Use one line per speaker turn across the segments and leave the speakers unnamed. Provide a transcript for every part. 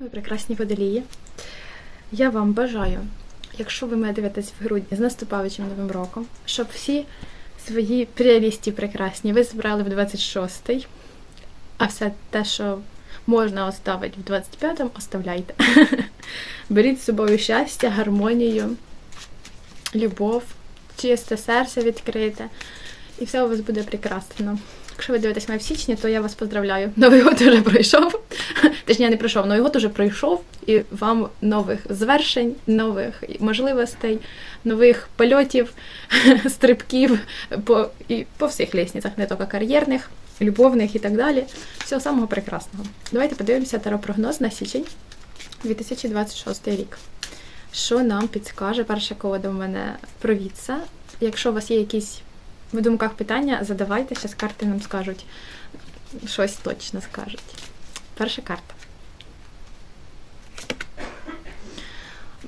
Ви прекрасні водолії. Я вам бажаю, якщо ви мене дивитесь в грудні з наступаючим новим роком, щоб всі свої прелісті прекрасні ви збирали в 26-й, а все те, що можна оставити в 25-му, оставляйте. Беріть з собою щастя, гармонію, любов, чисте серце відкрите, і все у вас буде прекрасно. Якщо ви дивитесь мене в січні, то я вас поздравляю. Новий год вже пройшов. Точніше, не пройшов, Новий год вже пройшов, і вам нових звершень, нових можливостей, нових польотів, стрибків по, і по всіх лісницях, не тільки кар'єрних, любовних і так далі. Всього самого прекрасного. Давайте подивимося таропрогноз на січень 2026 рік. Що нам підскаже перше коло у мене провідця. Якщо у вас є якісь в думках питання, задавайте, зараз карти нам скажуть. Щось точно скажуть. Перша карта.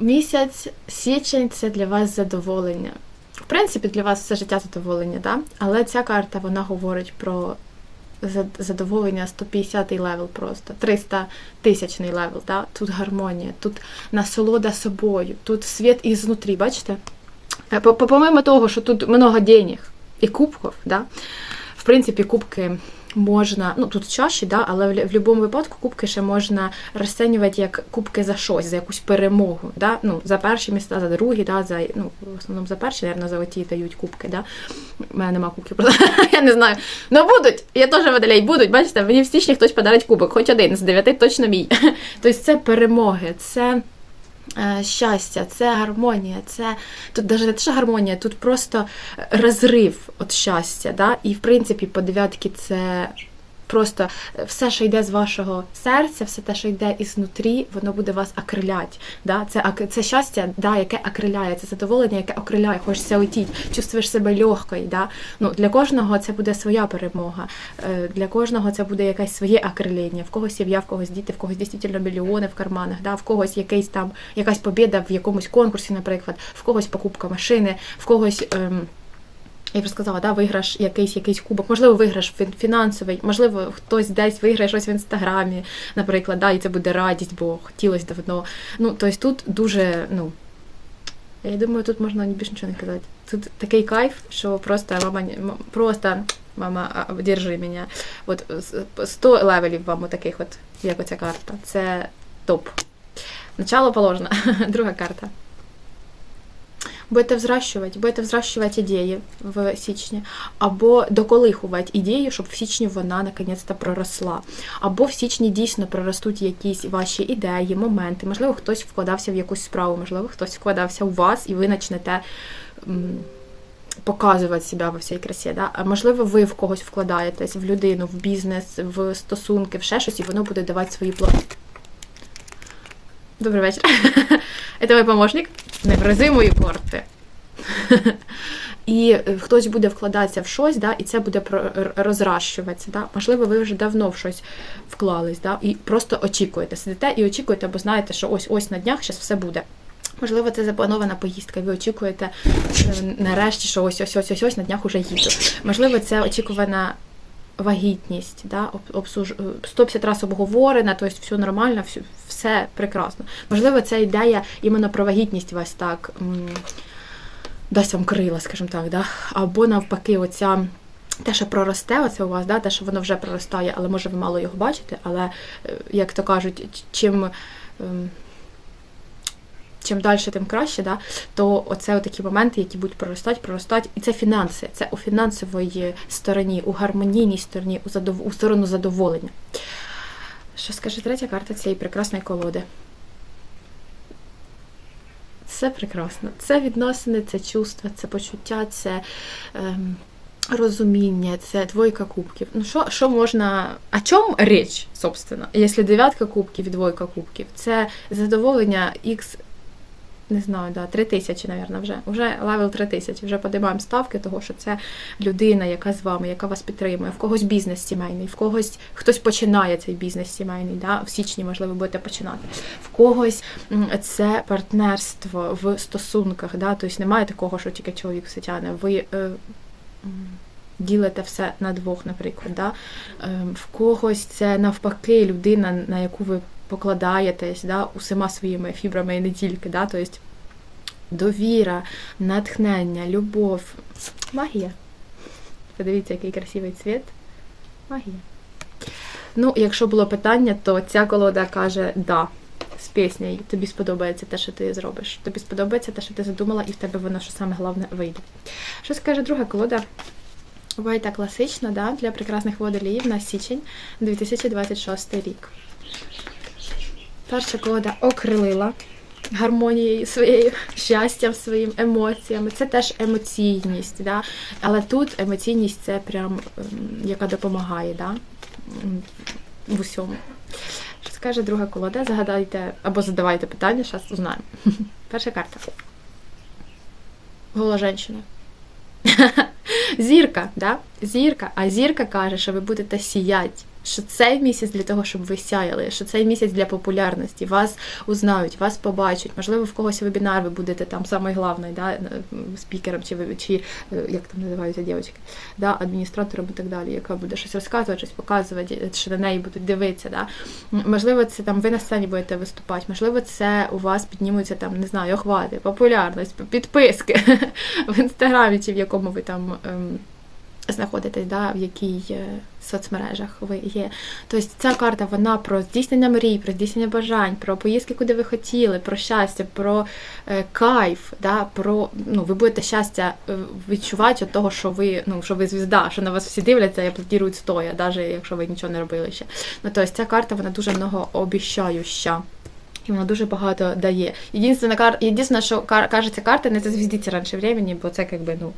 Місяць січень це для вас задоволення. В принципі, для вас все життя задоволення, да? але ця карта вона говорить про задоволення 150-й левел просто, 300 тисячний левел. Да? Тут гармонія, тут насолода собою, тут світ ізнутрі, бачите? Е, по- по- Помимо того, що тут много денег і кубків, да? в принципі, кубки можна, ну тут чаще, да, але в, в будь-якому випадку кубки ще можна розцінювати як кубки за щось, за якусь перемогу. Да? Ну, за перші міста, за другі, да, за, ну, в основному за перші, мабуть, за дають кубки. Да? У мене нема кубків, я не знаю. Ну будуть, я теж водолей, будуть, бачите, мені в січні хтось подарить кубок, хоч один з дев'яти точно мій. тобто це перемоги, це щастя, це гармонія, це тут навіть не те, що гармонія, тут просто розрив від щастя. Да? І в принципі, по дев'ятки це просто все, що йде з вашого серця, все те, що йде ізнутрі, воно буде вас окрилять. Да? Це, це щастя, да, яке окриляє, це задоволення, яке окриляє, хочеться летіти, чувствуєш себе легкою. Да? Ну, для кожного це буде своя перемога, Е, для кожного це буде якесь своє окрилення. В когось сім'я, в когось діти, в когось дійсно мільйони в карманах, да? в когось якийсь там якась побіда в якомусь конкурсі, наприклад, в когось покупка машини, в когось. Ем, я вже сказала, да, виграш якийсь якийсь кубок, можливо, виграш фінансовий, можливо, хтось десь виграє щось в інстаграмі, наприклад, да, і це буде радість, бо хотілося давно. Ну, тобто тут дуже, ну, я думаю, тут можна більше нічого не казати. Тут такий кайф, що просто мама, просто мама, держи мене. От 100 левелів вам таких, от, як оця карта. Це топ. Начало положено. Друга карта. Будете взращувати, будете взращувати ідеї в січні, або доколихувати ідею, щоб в січні вона наконець-то проросла. Або в січні дійсно проростуть якісь ваші ідеї, моменти. Можливо, хтось вкладався в якусь справу, можливо, хтось вкладався у вас, і ви почнете показувати себе во всій красі. Да? А можливо, ви в когось вкладаєтесь, в людину, в бізнес, в стосунки, в ще щось, і воно буде давати свої плоди. Добрий вечір. Це мій помощник. Не грози мої порти. І е, хтось буде вкладатися в щось, да, і це буде розращуватися. Да. Можливо, ви вже давно в щось вклались, да, і просто очікуєте, сидите і очікуєте, бо знаєте, що ось ось на днях зараз все буде. Можливо, це запланована поїздка, і ви очікуєте е, нарешті, що ось ось ось ось ось на днях уже їду. Можливо, це очікувана вагітність, да, об- обсуж... 150 разів обговорена, тобто все нормально, все, все прекрасно. Можливо, ця ідея іменно про вагітність вас так дасть вам крила, скажімо так, да? або навпаки, оця. Те, що проросте, оце у вас, да, те, що воно вже проростає, але може ви мало його бачите, але, е, як то кажуть, чим, ем, чим далі, тим краще, да, то оце такі моменти, які будуть проростати, проростати. І це фінанси, це у фінансовій стороні, у гармонійній стороні, у, задов... у сторону задоволення. Що скаже третя карта цієї прекрасної колоди? Це прекрасно. Це відносини, це чувства, це почуття, це ем, розуміння, це двойка кубків. Ну що, що можна. О чому річ, собственно? Якщо дев'ятка кубків і двойка кубків, це задоволення X, не знаю, да, 3000, мабуть, вже. Вже левел 3000, вже подимаємо ставки, того, що це людина, яка з вами, яка вас підтримує, в когось бізнес сімейний, в когось хтось починає цей бізнес сімейний, да? в січні, можливо, будете починати. В когось це партнерство в стосунках, да? тобто немає такого, що тільки чоловік все тяне. Ви е, ділите все на двох, наприклад. Да? Е, в когось це навпаки людина, на яку ви покладаєтесь да, усіма своїми фібрами і не тільки. Да, тобто довіра, натхнення, любов, магія. Подивіться, який красивий цвіт. Магія. Ну, якщо було питання, то ця колода каже да. З піснею. Тобі сподобається те, що ти зробиш. Тобі сподобається те, що ти задумала, і в тебе воно, що саме головне, вийде. Що скаже друга колода? Войта класична, да, для прекрасних водоліїв на січень 2026 рік. Перша колода окрилила гармонією своєю, щастям своїм, емоціями. Це теж емоційність, да? але тут емоційність це прям ем, яка допомагає да? в усьому. Що скаже друга колода? Загадайте або задавайте питання, зараз узнаємо. Перша карта. Гола жінка. Зірка, да? Зірка. А зірка каже, що ви будете сіяти. Що цей місяць для того, щоб ви сяяли, що цей місяць для популярності, вас узнають, вас побачать. Можливо, в когось вебінар ви будете там самий главний, да, спікером, чи чи е, як там називаються дівчатки, да, адміністратором і так далі, яка буде щось розказувати, щось показувати, що на неї будуть дивитися. Да. Можливо, це там ви на сцені будете виступати, можливо, це у вас піднімуться там, не знаю, охвати, популярність, підписки в інстаграмі чи в якому ви там. Знаходитесь, да, в якій е, соцмережах ви є. Тобто ця карта вона про здійснення мрій, про здійснення бажань, про поїздки, куди ви хотіли, про щастя, про е, кайф, да, про ну, ви будете щастя е, відчувати від того, що ви ну, що ви звізда, що на вас всі дивляться і аплодірують стоя, навіть якщо ви нічого не робили ще. Ну, тобто ця карта вона дуже многообіщающа. І вона дуже багато дає. Єдине, що каже ця карта, не зазвіздіться раніше времени, бо це якби, ну,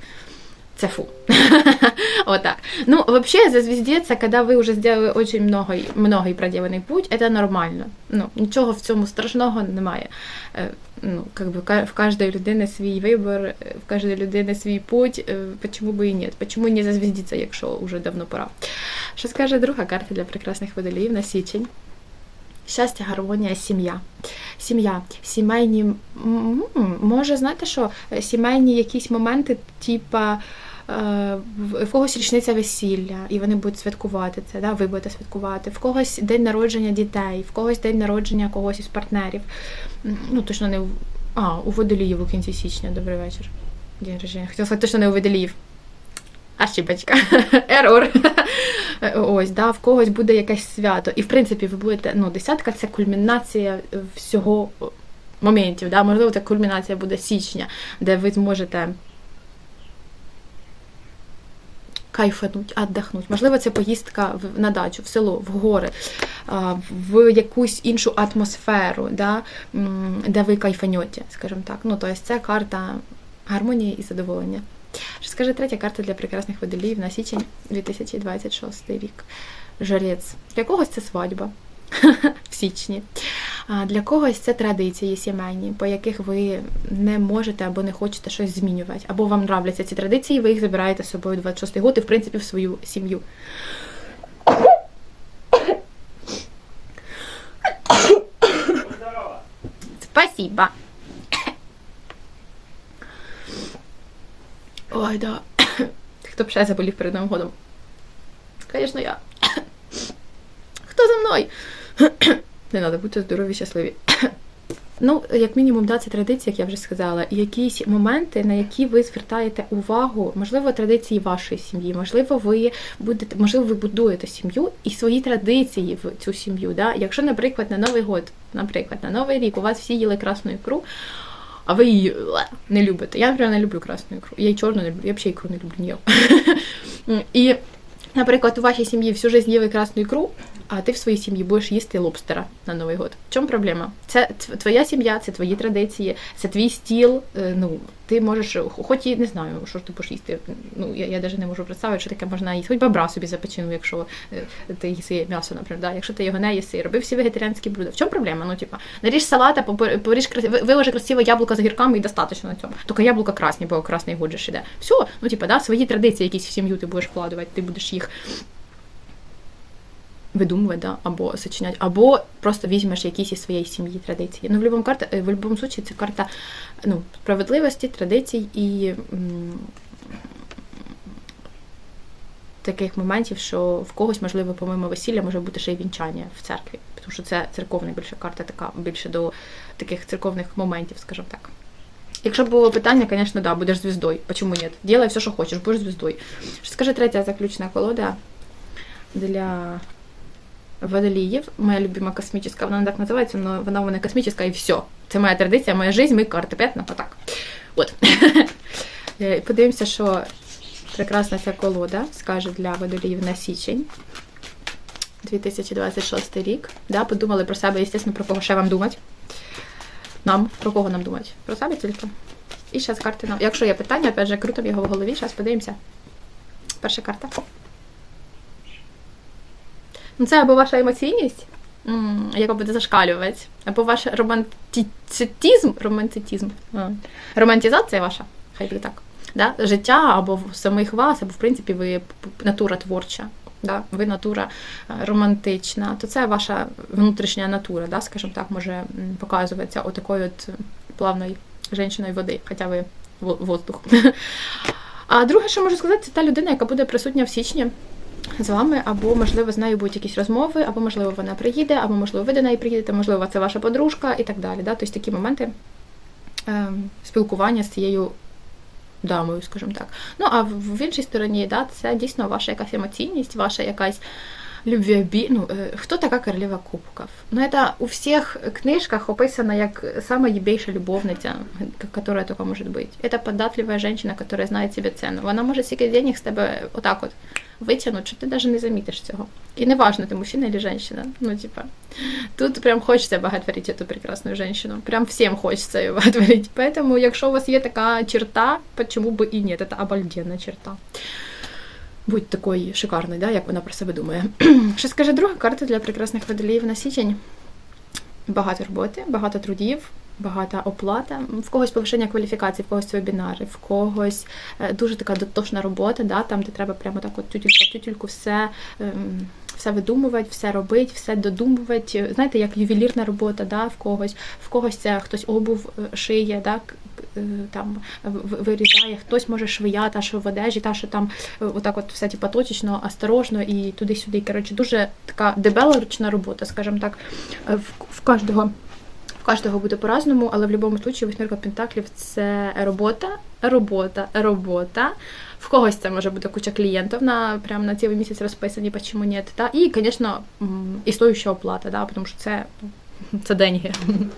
це фу. вот так. Ну, вообще, за звездец, когда вы уже сделали очень много, многий проделанный путь, это нормально. Ну, нічого в цьому страшного немає. Ну, как бы в кожної людини свій вибір, в кожної людини свій путь, почему бы і ні? Почему не зазвіздіться, якщо вже давно пора? Що скаже друга карта для прекрасних водоліїв на січень? Щастя, гармонія, сім'я. Сім'я, сімейні, може, знаєте що, сімейні якісь моменти, типа е, в когось річниця весілля, і вони будуть святкувати це, да? ви будете святкувати, в когось день народження дітей, в когось день народження когось із партнерів. Ну, точно не в. А, у водоліїв у кінці січня, добрий вечір. День рождення. Хотіла сказати, точно не у водоліїв. Ошибочка. Ерор. Ось, да, в когось буде якесь свято. І в принципі, ви будете, ну, десятка це кульмінація всього моментів. Да? Можливо, це кульмінація буде січня, де ви зможете кайфануть, віддохнути. Можливо, це поїздка на дачу, в село, в гори, в якусь іншу атмосферу, да? де ви кайфанете, скажімо так. Ну, тобто це карта гармонії і задоволення. Що скаже третя карта для прекрасних водоліїв на січень 2026 рік. Жорець. Для когось це свадьба в січні. Для когось це традиції сімейні, по яких ви не можете або не хочете щось змінювати. Або вам нравляться ці традиції, ви їх забираєте з собою 26-й год і, в принципі, в свою сім'ю. Спасибо. Ой, да. Хто б ще заболів перед Новим годом? Звісно, я. Хто за мною? Не треба бути здорові, щасливі. Ну, як мінімум, да, це традиції, як я вже сказала, якісь моменти, на які ви звертаєте увагу, можливо, традиції вашої сім'ї, можливо, ви будете, можливо, ви будуєте сім'ю і свої традиції в цю сім'ю. Да? Якщо, наприклад, на Новий год, наприклад, на Новий рік у вас всі їли красну ікру, а ви її не любите. Я, наприклад, не люблю красну ікру. Я й чорну не люблю, я взагалі ікру не люблю ніяк. І, наприклад, у вашій сім'ї всю життя їли красну ікру, а ти в своїй сім'ї будеш їсти лобстера на Новий год. В чому проблема? Це твоя сім'я, це твої традиції, це твій стіл. Е, ну, ти можеш, хоч і не знаю, що ж ти будеш їсти. Ну, я я навіть не можу представити, що таке можна їсти. Хоч бабра собі запечену, якщо е, ти їси м'ясо, наприклад. Да? Якщо ти його не їси, роби всі вегетаріанські блюда. В чому проблема? Ну, типа, наріж салата, поріж виложи красиве яблуко з гірками і достатньо на цьому. Тільки яблука красні, бо красний год же іде. Все, ну типа, да, свої традиції якісь в сім'ю ти будеш вкладувати, ти будеш їх видумувати, да, або сочиняти, або просто візьмеш якісь із своєї сім'ї традиції. Ну, в будь-якому карта, в будь-якому случаї це карта ну, справедливості, традицій і м, таких моментів, що в когось, можливо, помимо весілля може бути ще й вінчання в церкві. тому що це церковна більше карта, така більше до таких церковних моментів, скажімо так. Якщо б було питання, звісно, да, будеш звіздою. Почему нет? Делай все, що хочеш, будеш звіздою. Що скаже третя заключна колода для водоліїв. Моя любима космічна, вона не так називається, але вона у мене космічна і все. Це моя традиція, моя жизнь, мої карти. Понятно? Отак. От. Е, Подивимося, що прекрасна ця колода скаже для водоліїв на січень. 2026 рік. Да, подумали про себе, звісно, про кого ще вам думати. Нам, про кого нам думати? Про себе тільки. І зараз карти нам. Якщо є питання, опять же, круто його в голові, зараз подивимося. Перша карта. Ну, це або ваша емоційність, яка буде зашкалювати, або ваш романтицизм, романтицизм, романтизація ваша, хай буде так. Да? Життя або в самих вас, або в принципі ви натура творча, да? ви натура е, романтична, то це ваша внутрішня натура, да? скажімо так, може показуватися отакою от плавною жінкою води, хоча ви во- воздух. А друге, що можу сказати, це та людина, яка буде присутня в січні з вами, або, можливо, з нею будуть якісь розмови, або, можливо, вона приїде, або, можливо, ви до неї приїдете, можливо, це ваша подружка і так далі. Да? Тобто такі моменти е, спілкування з цією дамою, скажімо так. Ну, а в іншій стороні, да, це дійсно ваша якась емоційність, ваша якась любвеобі... Ну, хто така королева кубків? Ну, це у всіх книжках описано як ебейша любовниця, яка тільки може бути. Це податлива жінка, яка знає себе ціну. Вона може стільки денег з тебе отак от витягнути, що ти навіть не замітиш цього. І не важно, ти мужчина чи жінка. Ну, типа, тут прям хочеться боготворити цю прекрасну жінку. Прям всім хочеться її боготворити. Поэтому, якщо у вас є така черта, почему бы і ні, це обалденна черта. Будь такою шикарною, да, як вона про себе думає. Що скаже друга карта для прекрасних водоліїв на січень? Багато роботи, багато трудів, багата оплата. В когось повищення кваліфікації, в когось вебінари, в когось е, дуже така дотошна робота, да, там, де треба прямо так от тютюлька, тютюльку все, ем, все видумувати, все робити, все додумувати. Знаєте, як ювелірна робота, да, в когось, в когось це хтось обув е, шиє, да, там в- в- вирізає, хтось може швия, та що в одежі, та що там е, отак от все типа точечно, осторожно і туди-сюди. Коротше, дуже така дебела ручна робота, скажімо так, е, в, кожного. В кожного буде по-разному, але в будь-якому випадку восьмірка пентаклів це робота, робота, робота. В когось це може бути куча клієнтів на прям на цілий місяць розписані, почему ні. Та і, звісно, м, і стоюча оплата, да, тому що це, це деньги.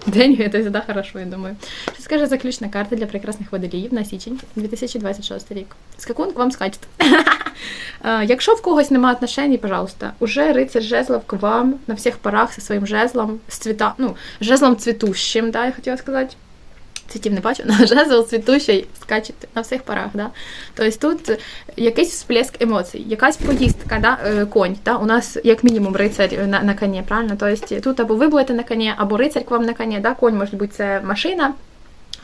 Деньги це завжди хорошо, я думаю. Що скаже заключна карта для прекрасних водоліїв на січень 2026 рік? Скакун к вам скачет. Якщо в когось немає отношений, пожалуйста, уже рицарь жезлов к вам на всіх парах зі своїм жезлом, з цвіта, ну, жезлом цвітущим, да, я хотіла сказати. Цвітів не бачу, але жезл цвітущий скаче на всіх парах. Да? Тобто тут якийсь всплеск емоцій, якась поїздка, да? е, конь. Да? У нас як мінімум рицарь на, на коні, правильно? Тобто тут або ви будете на коні, або рицарь к вам на коні, да? конь може бути це машина,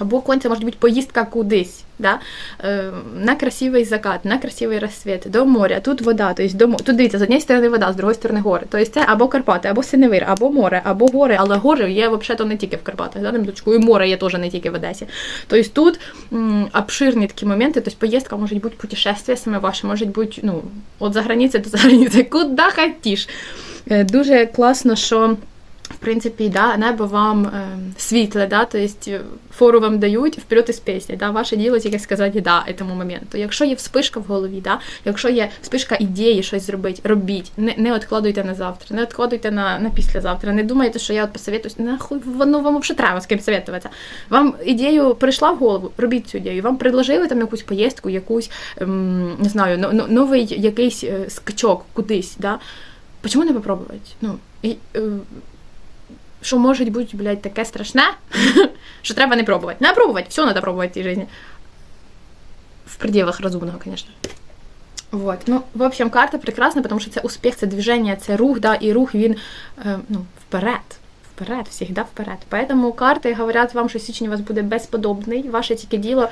або конь це може бути поїздка кудись, да? е, на красивий закат, на красивий розсвіт, до моря, тут вода, тобто до мо- тут дивіться, з однієї сторони вода, з другої сторони гори. Тобто це або Карпати, або Синевир, або море, або гори, але гори є взагалі не тільки в Карпатах, да? і море є теж не тільки в Одесі. Тобто тут обширні такі моменти, тобто поїздка може бути путешествие саме ваше, може бути ну, от за границі до за границі, куди хотіш. Е, Дуже класно, що в принципі, да, небо вам е, світле, да, тобто фору вам дають вперед із пісні. Да, ваше діло тільки сказати да цьому моменту. Якщо є вспишка в голові, да, якщо є вспишка ідеї щось зробити, робіть, не, не відкладуйте на завтра, не відкладуйте на, на післязавтра. Не думайте, що я от посоветуюсь, нахуй воно вам взагалі треба з ким советуватися. Вам ідею прийшла в голову, робіть цю ідею. Вам предложили там якусь поїздку, якусь ем, не знаю, но- но- новий якийсь е, скачок кудись. Да? Почому не попробувати? Ну, і, е, що може бути, блядь, таке страшне, що треба не пробувати. Не пробувати, все треба пробувати в цій житті. В пределах розумного, звісно. Вот. Ну, в общем, карта прекрасна, тому що це успіх, це движення, це рух, да, і рух він е, ну, вперед. Вперед, всегда вперед. Поэтому карти говорять вам, що січень у вас буде безподобний. Ваше тільки діло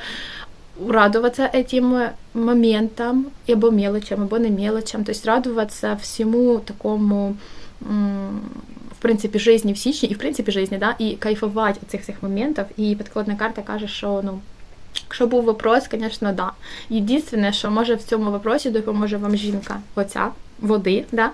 радуватися этим моментам, або мелочам, або не мелочам. Тобто радуватися всьому такому, м, в принципі, житті в січні, і в принципі житті, да, і кайфувати від цих всіх моментів. І підкладна карта каже, що ну. Якщо був вопрос, звісно, да. Єдине, що може в цьому вопросі допоможе вам жінка, оця води, да?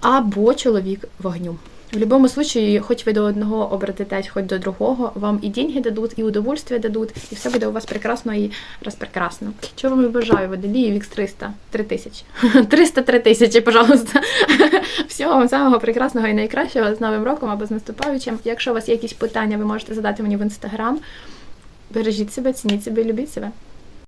або чоловік вогню. В будь-якому случаї, хоч ви до одного обратитесь, хоч до другого, вам і деньги дадуть, і удовольствие дадуть, і все буде у вас прекрасно і розпрекрасно. Чого вам і бажаю, водолії X 300, 3000. 303 тисячі, пожалуйста. Всього вам самого прекрасного і найкращого з Новим роком або з наступаючим. Якщо у вас є якісь питання, ви можете задати мені в інстаграм. Бережіть себе, цініть себе, любіть себе.